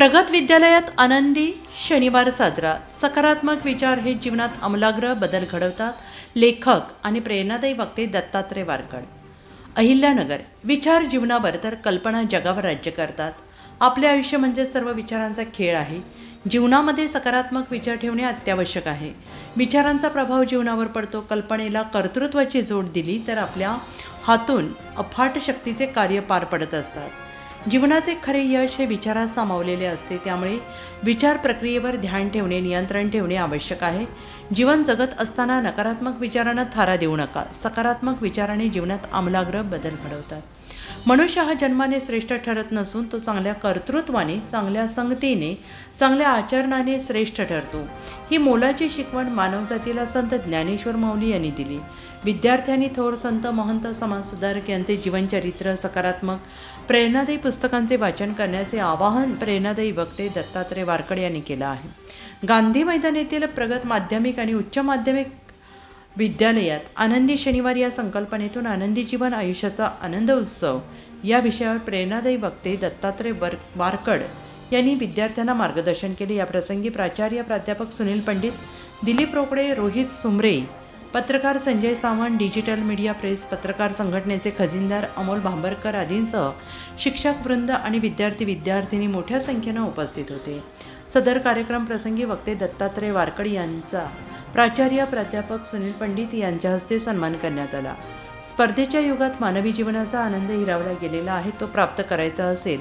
प्रगत विद्यालयात आनंदी शनिवार साजरा. सकारात्मक विचार हे जीवनात अमलाग्र बदल घडवतात. लेखक आणि प्रेरणादायी वक्ते दत्तात्रय वारकड. अहिल्यानगर विचार जीवनावर तर कल्पना जगावर राज्य करतात. आपले आयुष्य म्हणजे सर्व विचारांचा खेळ आहे. जीवनामध्ये सकारात्मक विचार ठेवणे अत्यावश्यक आहे. विचारांचा प्रभाव जीवनावर पडतो. कल्पनेला कर्तृत्वाची जोड दिली तर आपल्या हातून अफाट शक्तीचे कार्य पार पडत असतात. जीवनाचे खरे यश हे विचारात सामावलेले असते. त्यामुळे विचार प्रक्रियेवर ध्यान ठेवणे नियंत्रण ठेवणे आवश्यक आहे. जीवन जगत असताना नकारात्मक विचारांना थारा देऊ नका. सकारात्मक विचाराने जीवनात आमलाग्र बदल घडवतात. मनुष्य हा जन्माने श्रेष्ठ ठरत नसून तो चांगल्या कर्तृत्वाने चांगल्या संगतीने चांगल्या आचरणाने श्रेष्ठ ठरतो. ही मोलाची शिकवण मानवजातीला संत ज्ञानेश्वर माऊली यांनी दिली. विद्यार्थ्यांनी थोर संत महंत समाजसुधारक यांचे जीवनचरित्र सकारात्मक प्रेरणादायी पुस्तकांचे वाचन करण्याचे आवाहन प्रेरणादायी वक्ते दत्तात्रय वारकड यांनी केलं आहे. गांधी मैदान येथील प्रगत माध्यमिक आणि उच्च माध्यमिक विद्यालयात आनंदी शनिवार या संकल्पनेतून आनंदी जीवन आयुष्याचा आनंद उत्सव या विषयावर प्रेरणादायी वक्ते दत्तात्रय वर वारकड यांनी विद्यार्थ्यांना मार्गदर्शन केले. या प्रसंगी प्राचार्य प्राध्यापक सुनील पंडित दिलीप रोकडे रोहित सुमरे पत्रकार Sanjay Sawant digital media press पत्रकार संघटनेचे खजिनदार अमोल भांबरकर आदींसह शिक्षक वृंद आणि विद्यार्थी विद्यार्थिनी मोठ्या संख्येनं उपस्थित होते. सदर कार्यक्रम प्रसंगी वक्ते दत्तात्रय वारकड यांचा प्राचार्य प्राध्यापक सुनील पंडित यांच्या हस्ते सन्मान करण्यात आला. स्पर्धेच्या युगात मानवी जीवनाचा आनंद हिरावला गेलेला आहे तो प्राप्त करायचा असेल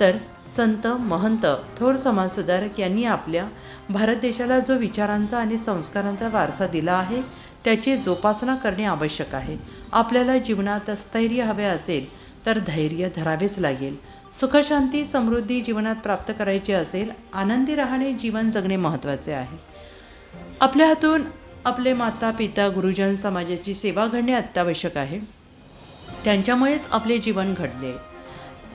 तर संत महंत थोर समाजसुधारक यांनी आपल्या भारत देशाला जो विचारांचा आणि संस्कारांचा वारसा दिला आहे त्याची जोपासना करणे आवश्यक आहे. आपल्याला जीवनात स्थैर्य हवे असेल तर धैर्य धरावेच लागेल. सुखशांती समृद्धी जीवनात प्राप्त करायची असेल आनंदी राहणे जीवन जगणे महत्त्वाचे आहे. आपल्या हातून आपले माता पिता गुरुजन समाजाची सेवा घडणे अत्यावश्यक आहे. त्यांच्यामुळेच आपले जीवन घडले.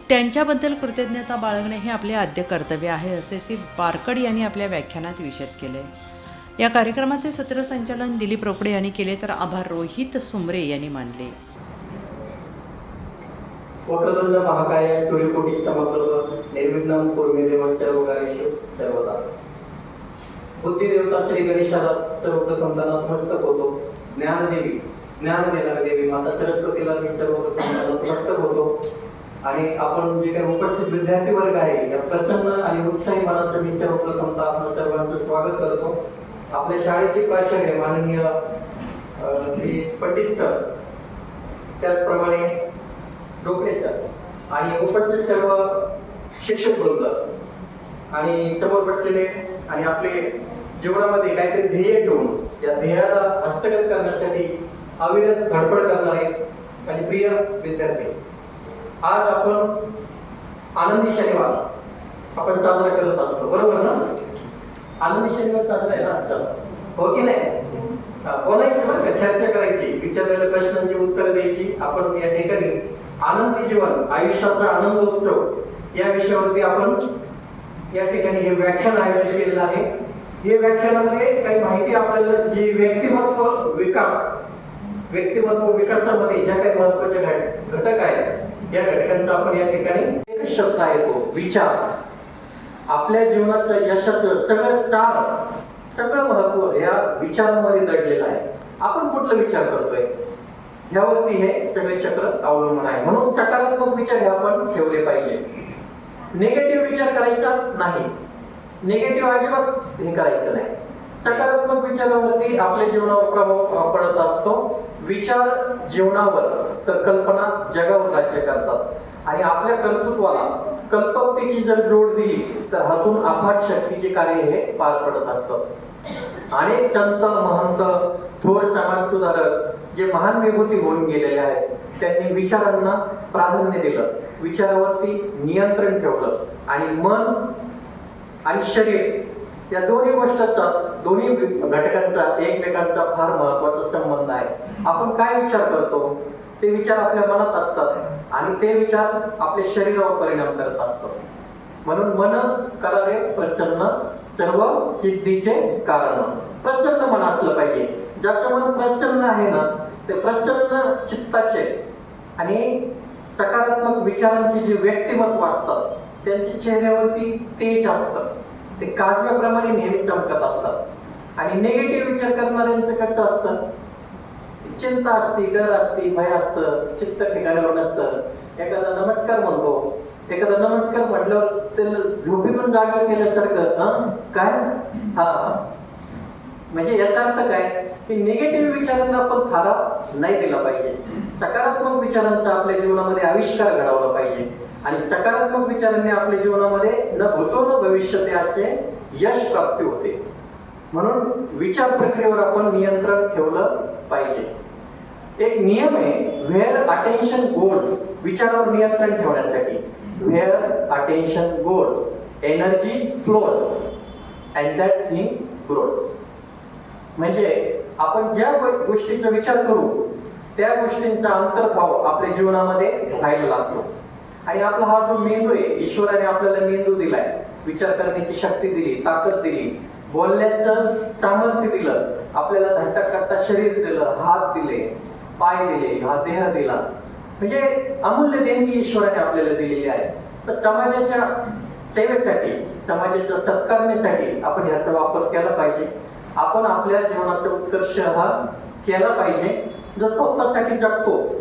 त्यांच्याबद्दल कृतज्ञता बाळगणे हे आपले आद्य कर्तव्य आहे असे श्री बारकड यांनी आपल्या व्याख्यानात विषद केले. या कार्यक्रमाचे सूत्रसंचालन दिलीप रोकडे यांनी केले तर आभार रोहित सुमरे यांनी मानले. वक्रतुंड महाकाय सूर्यकोटी समप्रभ निर्विघ्नं कुर्मे देव सर्व कार्येषु सर्वदा. बुद्धिदेवता श्री गणेशाला सर्वप्रथम नतमस्तक होतो ज्ञानदेवी ज्ञान देणारी देवी माता सरस्वतीला मी सर्वप्रथम नतमस्तक होतो आणि आपण जे काही उपस्थित विद्यार्थी वर्ग आहे या प्रसन्न आणि उत्साही मनाचं मी सर्वप्रथम आपण सर्वांचं स्वागत करतो. आपल्या शाळेचे प्राचार्य माननीय श्री पंडित सर त्याचप्रमाणे डोकडे सर आणि उपस्थित सर्व शिक्षक वृंद आणि समोर बसलेले आणि आपले जीवनामध्ये काहीतरी ध्येय ठेवून या ध्येयाला हस्तगत करण्यासाठी अविरत धडपड करणारे आणि प्रिय विद्यार्थी. आज आपण आनंदी शनिवार आपण साजरा करत असतो. बरोबर ना? आनंदी शनिवार साजरा आहे ना आजचा? हो की नाही? हा, बोलायचं बरं का? चर्चा करायची. विचारलेल्या प्रश्नांची उत्तर द्यायची. आपण या ठिकाणी आनंदी जीवन आयुष्याचा आनंद उत्सव या विषयावरती आपण या ठिकाणी हे व्याख्यान आयोजित केलेलं आहे. हे व्याख्यानामध्ये काही माहिती आपल्याला जी व्यक्तिमत्व विकास व्यक्तिमत्व विकासामध्ये ज्या काही महत्त्वाच्या घट- घटक आहेत या घटकांचा आपण या ठिकाणी एकच शब्द आहे तो विचार. आपल्या जीवनाचं यशाचं सगळं सार सगळं महत्त्व या विचारांमध्ये दडलेलं आहे. आपण कुठला विचार करतोय? ह्यावरती हे सगळे चक्र अवलंबून आहे. म्हणून सकारात्मक विचार हे आपण ठेवले पाहिजे. निगेटिव्ह विचार करायचा नाही. निगेटिव्ह अजिबात हे करायचं नाही. सकारात्मक विचारावरती आपल्या जीवनावर प्रभाव पडत असतो. विचार जीवनावर. तर कल्पना जगावर राज्य करतात. आणि आपल्या कर्तृत्वाला कल्पकतेची जर जोड दिली तर हातून अफाट शक्तीचे कार्य हे पार पडत असतं. अनेक संत महंत थोर समाज सुधारक जे महान विभूती होऊन गेलेले आहेत त्यांनी विचारांना प्राधान्य दिलं. विचारावरती नियंत्रण ठेवलं. आणि मन आणि शरीर या दोन्ही गोष्टीचा दोन्ही घटकांचा एकमेकांचा फार महत्त्वाचा संबंध आहे. आपण काय विचार करतो? ते विचार आपल्या मनात असतात आणि ते विचार आपल्या शरीरावर परिणाम करत असतात. म्हणून मन करारे प्रसन्न सर्व सिद्धीचे कारण. प्रसन्न मन असलं पाहिजे. ज्याचं मन प्रसन्न आहे ना ते प्रसन्न चित्ताचे आणि सकारात्मक विचारांचे जे व्यक्तिमत्व असतात त्यांच्या चेहऱ्यावरती तेज असतं ते काजव्याप्रमाणे नेहमी चमकत असतात. आणि निगेटिव्ह विचार करणाऱ्यांचं कसं असतं? चिंता असती डर असती भय असतं चित्त ठिकाणावर नसतं एखादा नमस्कार म्हणतो. एखादा नमस्कार म्हटल्यावर ते झोपेतून जागा केल्यासारखं हं? काय? हा. म्हणजे याचा अर्थ काय? की निगेटिव्ह विचारांना आपण थारा नाही दिला पाहिजे. सकारात्मक विचारांचा आपल्या जीवनामध्ये आविष्कार घडवला पाहिजे. आणि सकारात्मक विचारांनी आपल्या जीवनामध्ये न होतो न भविष्य ते असे यश प्राप्ती होते. म्हणून विचार प्रक्रियेवर आपण नियंत्रण ठेवलं पाहिजे. एक नियम आहे व्हेअर अटेन्शन गोल्स विचारावर नियंत्रण ठेवण्यासाठी. Where attention goals energy flows and that thing growth म्हणजे आपण ज्या गो- गोष्टीचा विचार करू त्या गोष्टींचा अंतर्भाव आपल्या जीवनामध्ये व्हायला लागतो. आणि आपला हा जो मेंदू आहे ईश्वराने आपल्याला मेंदू दिलाय. विचार करण्याची शक्ती दिली ताकद दिली बोलण्याचं सामर्थ्य दिलं आपल्याला धट्टा करता शरीर दिलं हात दिले पाय दिले हा देह दिला. म्हणजे अमूल्य देणगी ईश्वराने आपल्याला दिलेली आहे. तर समाजाच्या सेवेसाठी समाजाच्या सत्कारण्यासाठी आपण ह्याचा वापर केला पाहिजे. आपण आपल्या जीवनाचा उत्कर्ष हा केला पाहिजे. जो स्वतःसाठी जगतो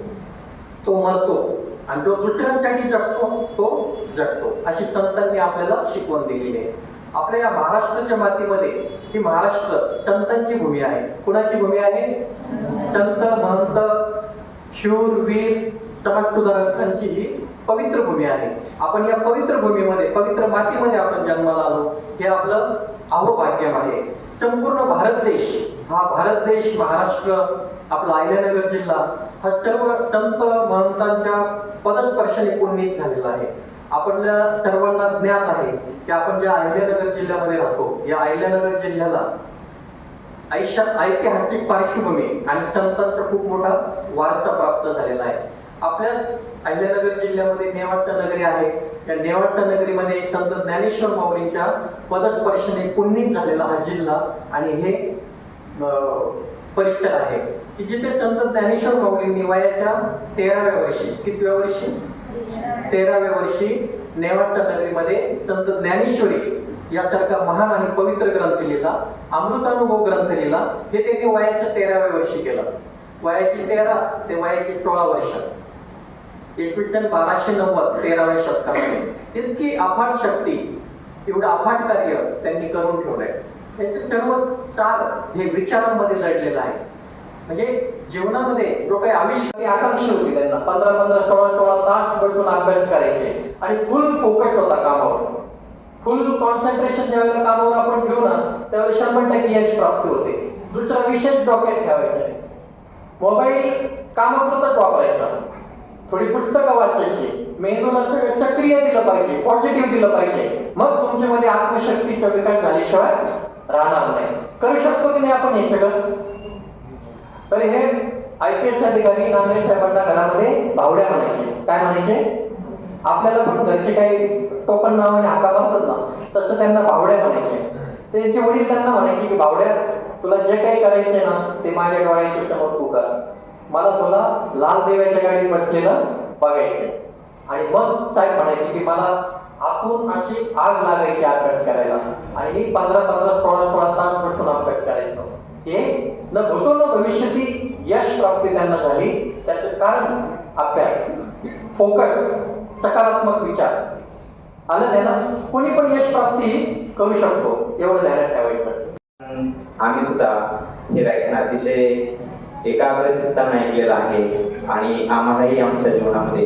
तो मरतो. आणि जो दुसऱ्यांसाठी जगतो तो जगतो. अशी संतांनी आपल्याला शिकवण दिलेली आहे. आपल्या या महाराष्ट्राच्या मातीमध्ये ही महाराष्ट्र संतांची भूमी आहे. कुणाची भूमी आहे? संत महंत शूर वीर समाज सुधारकांची ही पवित्र भूमी आहे. आपण या पवित्र भूमीमध्ये पवित्र मातीमध्ये आपण जन्माला आलो हे आपलं अहोभाग्यम आहे. संपूर्ण भारत देश हा भारत देश महाराष्ट्र आपला अहिल्यानगर जिल्हा हा सर्व संत महंतांच्या पदस्पर्शाने पुण्यित झालेला आहे. आपल्या सर्वांना ज्ञात आहे की आपण ज्या अहिल्यानगर जिल्ह्यामध्ये राहतो या अहिल्यानगर जिल्ह्याला आयुष्यात ऐतिहासिक पार्श्वभूमी आणि संतांचा खूप मोठा वारसा प्राप्त झालेला आहे. आपल्याच अहिल्यानगर जिल्ह्यामध्ये नेवासा नगरी आहे. या नेवासा नगरीमध्ये संत ज्ञानेश्वर माऊलींच्या पदस्पर्शने पुण्यित झालेला हा जिल्हा आणि हे परिसर आहे. की जिथे संत ज्ञानेश्वर माऊलींनी वयाच्या तेराव्या वर्षी कितव्या वर्षी? तेराव्या वर्षी नेवासा नगरीमध्ये संत ज्ञानेश्वरी यासारखा महान आणि पवित्र ग्रंथ लिहिला. अमृतानुभव ग्रंथ लिहिला. हे त्यांनी वयाच्या तेराव्या वर्षी केला. वयाची तेरा ते वयाची सोळा वर्ष. इसवी सन बाराशे नव्वद तेराव्या शतकामध्ये. इतकी अफाट शक्ती एवढं अफाट कार्य त्यांनी करून ठेवलंय. त्याचे सर्व सार हे विचारांमध्ये जडलेलं आहे. म्हणजे जीवनामध्ये जो काही आविष्कार आकांक्षा होती त्यांना? पंधरा पंधरा सोळा सोळा तास बसून अभ्यास करायचे. आणि फुल फोकस होता कामावर. फुल कॉन्सन्ट्रेशन ज्यावेळेला कामावर आपण ठेवू ना त्यावेळेस शंभर टक्के यश प्राप्ती होते. दुसरा विशेष डॉक्युमेंट ठेवायचा मोबाईल कामापुरताच वापरायचा. थोडी पुस्तकं वाचायची. मेंदूला सक्रिय दिलं पाहिजे पॉझिटिव्ह दिलं पाहिजे. मग तुमच्यामध्ये आत्मशक्तीचा विकास झाल्याशिवाय राहणार नाही. करू शकतो की नाही आपण हे सगळं? तर हे आय पी एस अधिकारी नांदेड साहेबांना घरामध्ये भावड्या म्हणायचे. काय म्हणायचे? आपल्याला पण घरचे काही टोपण नावाने हाका मारतात ना तसं त्यांना भावड्या म्हणायचे. त्यांचे वडील त्यांना म्हणायचे की भावड्या तुला जे काही करायचे ना ते माझ्या डोळ्याच्या समोर तू कर. मला तुला लाल देवाच्या गाडीत बसलेलं बघायचंय. आणि मग साहेब म्हणायचे की मला आतून अशी आग लागायची अभ्यास करायला आणि मी पंधरा पंधरा सोळा सोळा तास बसून अभ्यास करायचो. हे न भूतो न भविष्यती यश प्राप्ती त्यांना झाली. त्याचं कारण अभ्यास फोकस सकारात्मक विचार. आलं त्यांना? कोणी पण यश प्राप्ती करू शकतो एवढं ध्यानात ठेवायचं. आम्ही सुद्धा हे व्याख्यान अतिशय एकाग्र चित्तानं ऐकलेलं आहे आणि आम्हालाही आमच्या जीवनामध्ये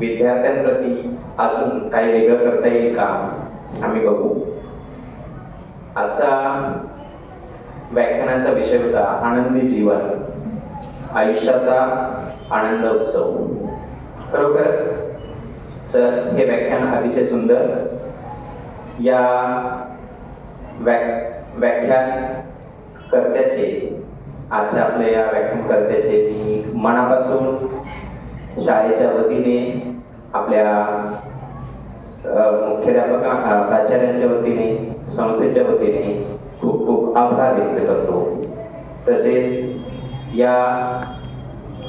विद्यार्थ्यांप्रती अजून काही वेगळं करता येईल का आम्ही बघू. आजचा व्याख्यानाचा विषय होता आनंदी जीवन. आयुष्याचा आनंद उत्सव. खरोखरच? सर हे व्याख्यान अतिशय सुंदर. या व्या व्याख्यान कर्त्याचे आजच्या आपल्या या व्याख्यानकर्त्याचे मी मनापासून शाळेच्या वतीने आपल्या मुख्याध्यापक प्राचार्यांच्या वतीने संस्थेच्या वतीने खूप खूप आभार व्यक्त करतो. तसेच या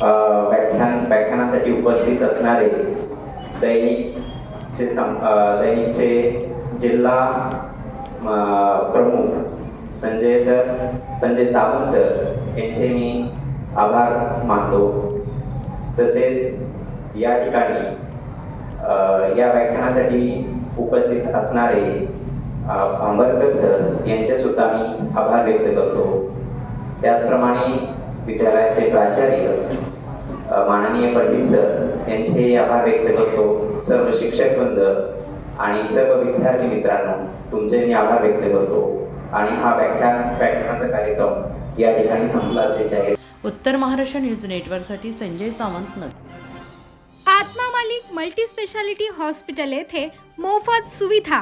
व्याख्यान व्याख्यानासाठी उपस्थित असणारे दैनिक चे सं दैनिकचे जिल्हा प्रमुख संजय सर संजय सावंत सर यांचे मी आभार मानतो. तसेच या ठिकाणी या व्याख्यानासाठी उपस्थित असणारे आंबरकर सर यांचे सुद्धा मी आभार व्यक्त करतो. त्याचप्रमाणे विद्यालयाचे प्राचार्य माननीय पंडित सर यांचे आभार व्यक्त करतो. सर्व शिक्षक वृंद आणि सर्व विद्यार्थी मित्रांनो तुमचे मी आभार व्यक्त करतो. आणि हा व्याख्यान व्याख्यानाचा कार्यक्रम या ठिकाणी संपला असे जाहीर उत्तर महाराष्ट्र न्यूज नेटवर्कसाठी Sanjay Sawant Nagar. Atma Malik multi speciality hospital येथे मोफत सुविधा.